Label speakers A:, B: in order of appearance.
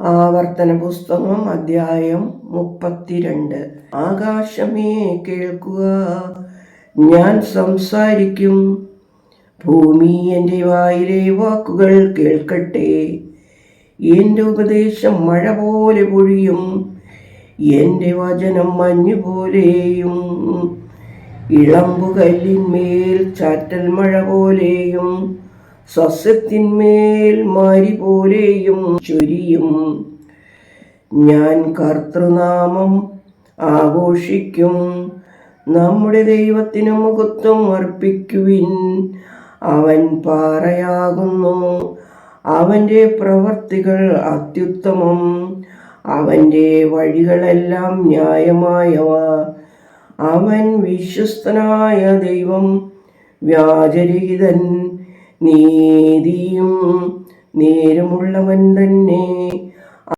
A: ആവർത്തന പുസ്തകം അധ്യായം മുപ്പത്തിരണ്ട്. ആകാശമേ കേൾക്കുക ഞാൻ സംസാരിക്കും. ഭൂമി എന്റെ വായിലെ വാക്കുകൾ കേൾക്കട്ടെ. എന്റെ ഉപദേശം മഴ പോലെ പൊഴിയും. എന്റെ വചനം മഞ്ഞു പോലെയും. ഇളമ്പുകല്ലിന്മേൽ ചാറ്റൽ മഴ പോലെയും. സസ്യത്തിന്മേൽ മാരി പോലെയും ചൊരിയും. ഞാൻ കർത്തൃനാമം ആഘോഷിക്കും. നമ്മുടെ ദൈവത്തിന് മുഖത്വം അർപ്പിക്കുവിൻ. അവൻ പാറയാകുന്നു. അവന്റെ പ്രവർത്തികൾ അത്യുത്തമം. അവന്റെ വഴികളെല്ലാം ന്യായമായവ. അവൻ വിശ്വസ്തനായ ദൈവം വ്യാജരഹിതൻ. നീതിയും നേരുമുള്ളവൻ തന്നെ.